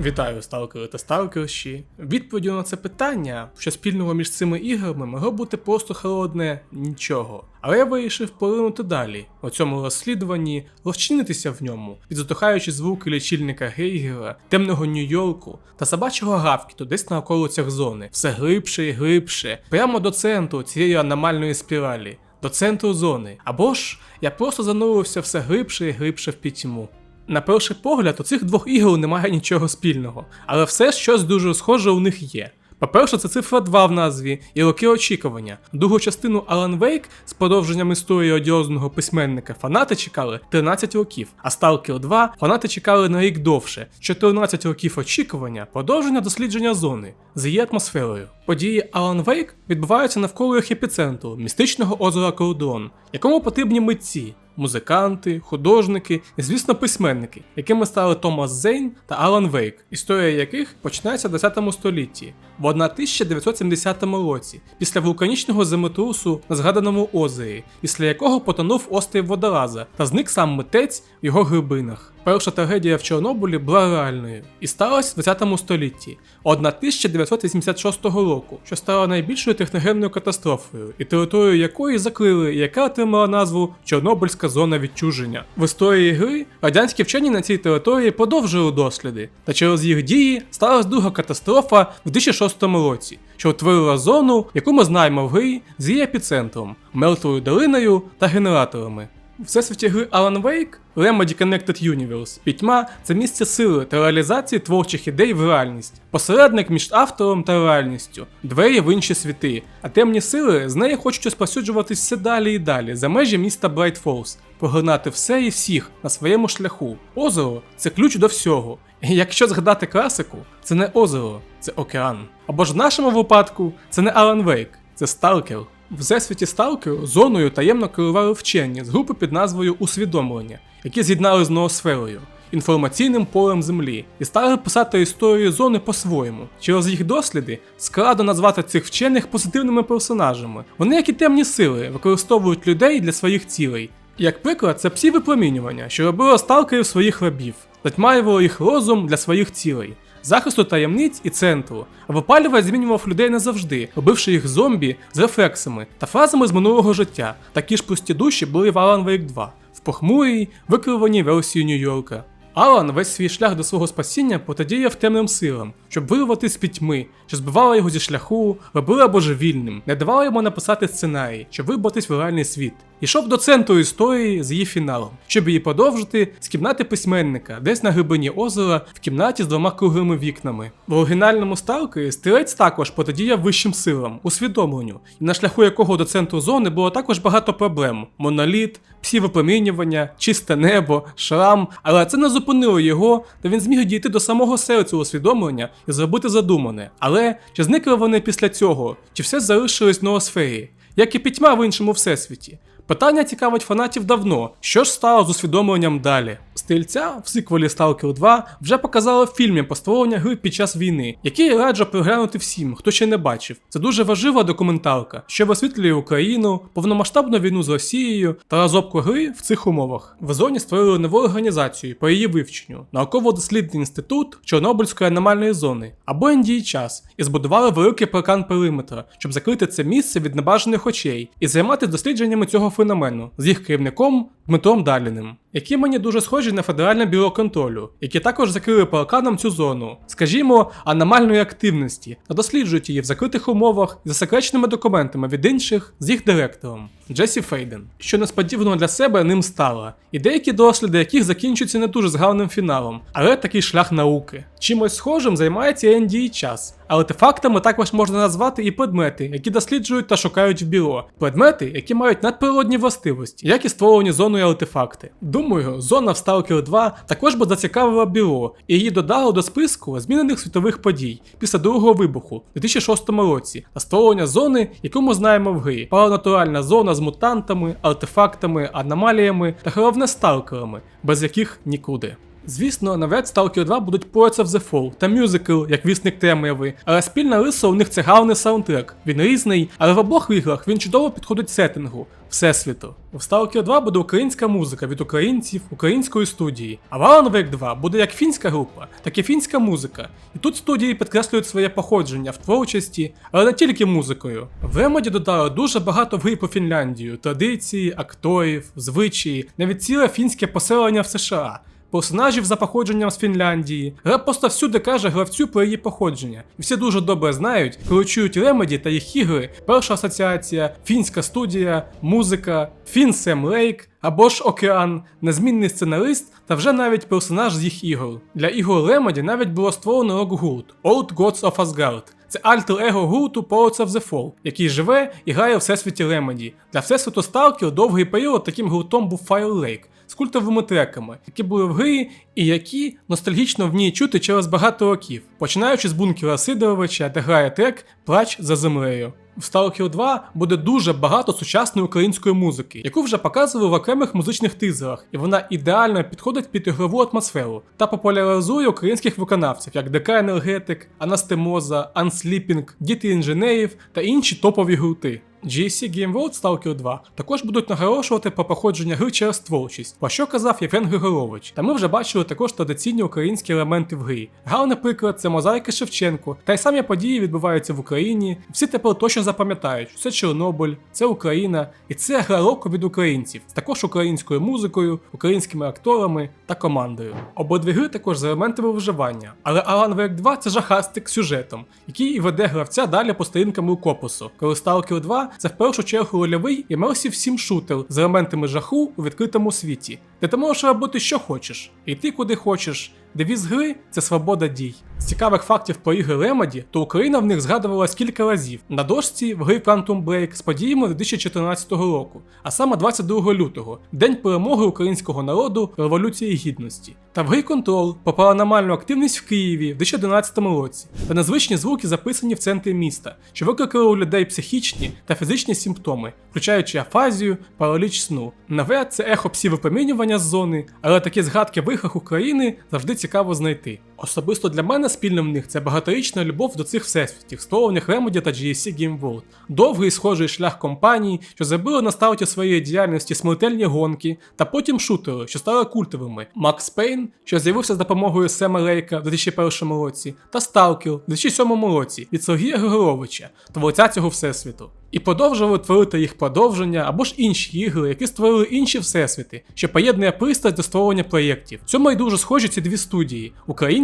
Вітаю, сталкери та сталкерші. Відповіддю на це питання, що спільного між цими іграми могло бути просто холодне нічого. Але я вирішив поринути далі у цьому розслідуванні, розчинитися в ньому, підзатухаючи звуки лічильника Гейгера, темного Нью-Йорку та собачого гавкіту десь на околицях зони, все глибше і глибше, прямо до центру цієї аномальної спіралі, до центру зони. Або ж я просто занурився все глибше і глибше в пітьму. На перший погляд, у цих двох ігор немає нічого спільного, але все щось дуже схоже у них є. По-перше, це цифра 2 в назві і роки очікування. Другу частину Alan Wake з продовженням історії одіозного письменника фанати чекали 13 років, а Stalker 2 фанати чекали на рік довше 14 років очікування, продовження дослідження зони з її атмосферою. Події Alan Wake відбуваються навколо їх епіцентру містичного озера Кордон, якому потрібні митці, музиканти, художники і, звісно, письменники, якими стали Томас Зейн та Алан Вейк, історія яких починається в 10 столітті, в 1970 році, після вулканічного землетрусу на згаданому озері, після якого потонув острів Водолаза та зник сам митець в його глибинах. Перша трагедія в Чорнобилі була реальною і сталася в 20 столітті, 1986 року, що стала найбільшою техногенною катастрофою, і територію якої закрили, і яка отримала назву Чорнобильська зона відчуження. В історії гри радянські вчені на цій території продовжили досліди, та через їх дії сталася друга катастрофа в 2006 році, що утворила зону, яку ми знаємо в грі з її епіцентром, мертвою долиною та генераторами. Всесвіті гри Alan Wake Remedy Connected Universe пітьма це місце сили та реалізації творчих ідей в реальність, посередник між автором та реальністю, двері в інші світи, а темні сили з неї хочуть розпосюджуватись все далі і далі за межі міста Bright Falls, поглинати все і всіх на своєму шляху. Озеро це ключ до всього. І якщо згадати класику, це не озеро, це океан. Або ж в нашому випадку це не Alan Wake, це Сталкер. Всесвіті Сталкеру зоною таємно керували вчені з групи під назвою Усвідомлення, які з'єднали з ноосферою, інформаційним полем Землі, і стали писати історію зони по-своєму. Через їх досліди складно назвати цих вчених позитивними персонажами. Вони, як і темні сили, використовують людей для своїх цілей. Як приклад, це псі випромінювання, що робило сталкерів своїх рабів, затьмарювало їх розум для своїх цілей захисту таємниць і центру, випалювач змінював людей назавжди, робивши їх зомбі з рефлексами та фразами з минулого життя. Такі ж пусті душі були в Alan Wake 2, в похмурій, викриваній версії Нью-Йорка. Алан весь свій шлях до свого спасіння протидіяв темним силам, щоб вирвати з пітьми, що збивала його зі шляху, робила божевільним, не давала йому написати сценарій, щоб вибратись в реальний світ. Ішов до центру історії з її фіналом, щоб її продовжити з кімнати письменника, десь на глибині озера, в кімнаті з двома круглими вікнами. В оригінальному сталкері стрілець також протидіяв вищим силам, усвідомленню, на шляху якого до центру зони було також багато проблем: моноліт, псі випромінювання, чисте небо, шрам. Але це не зупинило його, та він зміг дійти до самого серця усвідомлення і зробити задумане. Але чи зникли вони після цього, чи все залишилось в ноосфері, як і пітьма в іншому всесвіті? Питання цікавить фанатів давно, що ж стало з усвідомленням далі. Стрільця в сиквелі Stalker 2 вже показали в фільмі про створення гри під час війни, який я раджу переглянути всім, хто ще не бачив. Це дуже важлива документалка, що висвітлює Україну, повномасштабну війну з Росією та розробку гри в цих умовах. В зоні створили нову організацію по її вивченню, науково-дослідний інститут Чорнобильської аномальної зони або час, і збудували великий паркан периметра, щоб закрити це місце від небажаних очей і займатися дослідженнями цього феномену з їх керівником Дмитром Даліним, які мені дуже схожі на федеральне бюро контролю, які також закрили парканом цю зону, скажімо, аномальної активності, та досліджують її в закритих умовах з засекреченими документами від інших з їх директором Джесі Фейден, що несподівано для себе ним стало, і деякі досліди, яких закінчуються не дуже згавним фіналом, але такий шлях науки. Чимось схожим займається NDA час. Артефактами також можна назвати і предмети, які досліджують та шукають в бюро. Предмети, які мають надприродні властивості, як і створені зоною артефакти. Думаю, зона в Stalker 2 також би зацікавила бюро, і її додало до списку змінених світових подій після другого вибуху у 2006 році та створення зони, яку ми знаємо в грі. Паранатуральна зона з мутантами, артефактами, аномаліями та головне сталкерами, без яких нікуди. Звісно, навряд Stalker 2 будуть Poets of the Fall та мюзикл, як вісник темряви, але спільна риса у них це гарний саундтрек. Він різний, але в обох іграх він чудово підходить сеттингу, всесвіту. В Stalker 2 буде українська музика від українців, української студії. А в Alan Wake 2 буде як фінська група, так і фінська музика. І тут студії підкреслюють своє походження в творчості, але не тільки музикою. В Remedy додали дуже багато в грі Фінляндію, традиції, акторів, звичаї, навіть ціле фінське поселення в США. Персонажів за походженням з Фінляндії. Гра просто всюди каже гравцю про її походження. І всі дуже добре знають, коли чують Remedy та їх ігри, перша асоціація, фінська студія, музика, Фін Сем Лейк або ж Океан, незмінний сценарист та вже навіть персонаж з їх ігор. Для ігор Remedy навіть було створено рок-гурт Old Gods of Asgard. Це альтер-его гурту Poets of the Fall, який живе і грає у всесвіті Remedy. Для всесвіту Stalker довгий період таким гуртом був Fire Lake з культовими треками, які були в грі і які ностальгічно в ній чути через багато років, починаючи з бункера Сидоровича, де грає трек Плач за землею. В Stalker 2 буде дуже багато сучасної української музики, яку вже показували в окремих музичних тизерах, і вона ідеально підходить під ігрову атмосферу та популяризує українських виконавців, як ДК Енергетик, Анастемоза, Unsleeping, Діти інженерів та інші топові гурти. GSC Game World Stalker 2 також будуть наголошувати про походження гри через творчість, про що казав Євген Григорович. Та ми вже бачили також традиційні українські елементи в грі. Гарний приклад це мозаїка Шевченко, та й самі події відбуваються в Україні. Всі тепер точно запам'ятають, це Чорнобиль, це Україна, і це гра року від українців, з також українською музикою, українськими акторами та командою. Обидві гри також з елементами виживання, але Alan Wake 2 це жахастик сюжетом, який і веде гравця далі по сторінкам рукопису, коли Stalker 2 це в першу чергу рольовий імерсів сім шутер з елементами жаху у відкритому світі, де ти можеш робити що хочеш, йти куди хочеш. Девіз гри це свобода дій. З цікавих фактів про ігри Remedy, то Україна в них згадувалась кілька разів на дошці в грі Quantum Break з подіями 2014 року, а саме 22 лютого, день перемоги українського народу Революції Гідності. Та в грі Control про паранормальну активність в Києві в 2011 році та незвичні звуки записані в центрі міста, що викликали у людей психічні та фізичні симптоми, включаючи афазію, параліч сну. Наве це ехо псі випромінювання з зони, але такі згадки в України завжди цікаво знайти. Особисто для мене спільним в них це багаторічна любов до цих всесвітів, створених Remedy та GSC Game World. Довгий схожий шлях компаній, що забили на старті своєї діяльності смертельні гонки, та потім шутери, що стали культовими. Макс Пейн, що з'явився з допомогою Сема Лейка в 2001 році, та Stalker в 2007 році від Сергія Григоровича, творця цього всесвіту. І продовжували творити їх продовження або ж інші ігри, які створили інші всесвіти, що поєднує пристрасть до створення проєктів. Цьому й дуже схожі ці дві студії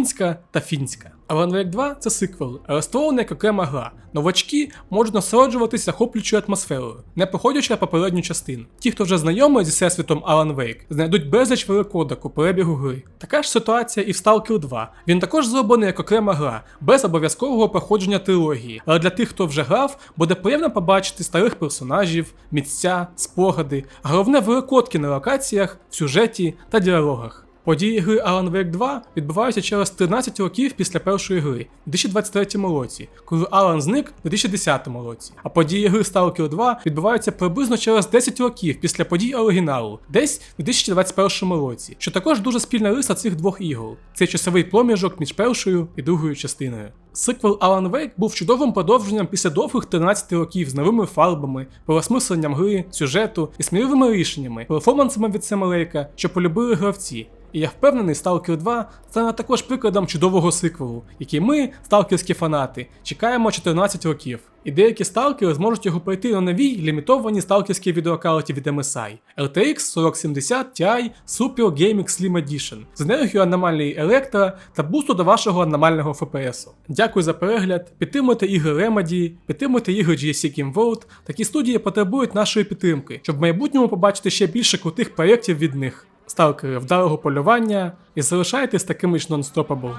українська та фінська. Alan Wake 2 це сиквел, але як окрема гра. Новачки можуть насолоджуватися захоплюючою атмосферою, не походячи на попередню частину. Ті, хто вже знайомий зі всесвітом Alan Wake, знайдуть безліч великодок у перебігу гри. Така ж ситуація і в Stalker 2. Він також зроблений як окрема гра, без обов'язкового проходження трилогії. Але для тих, хто вже грав, буде приємно побачити старих персонажів, місця, спогади, головне великодки на локаціях, в сюжеті та діалогах. Події гри Alan Wake 2 відбуваються через 13 років після першої гри, у 2023 році, коли Алан зник у 2010 році. А події гри Stalker 2 відбуваються приблизно через 10 років після подій оригіналу, десь у 2021 році, що також дуже спільна риса цих двох ігор. Цей часовий проміжок між першою і другою частиною. Сиквел Alan Wake був чудовим продовженням після довгих 13 років з новими фарбами, переосмисленням гри, сюжету і сміливими рішеннями, перформансами від Сема Лейка, що полюбили гравці. І я впевнений, Stalker 2 стане також прикладом чудового сиквелу, який ми, сталкерські фанати, чекаємо 14 років. І деякі сталкери зможуть його пройти на новій лімітованій сталкерській відеокарті від MSI RTX 4070 Ti Super Gaming Slim Edition з енергією аномальної електро та бусту до вашого аномального FPS. Дякую за перегляд. Підтримуйте ігри Remedy, підтримуйте ігри GSC Game World. Такі студії потребують нашої підтримки, щоб в майбутньому побачити ще більше крутих проєктів від них. Сталкери вдалого полювання і залишайтесь такими ж нон-стопабл.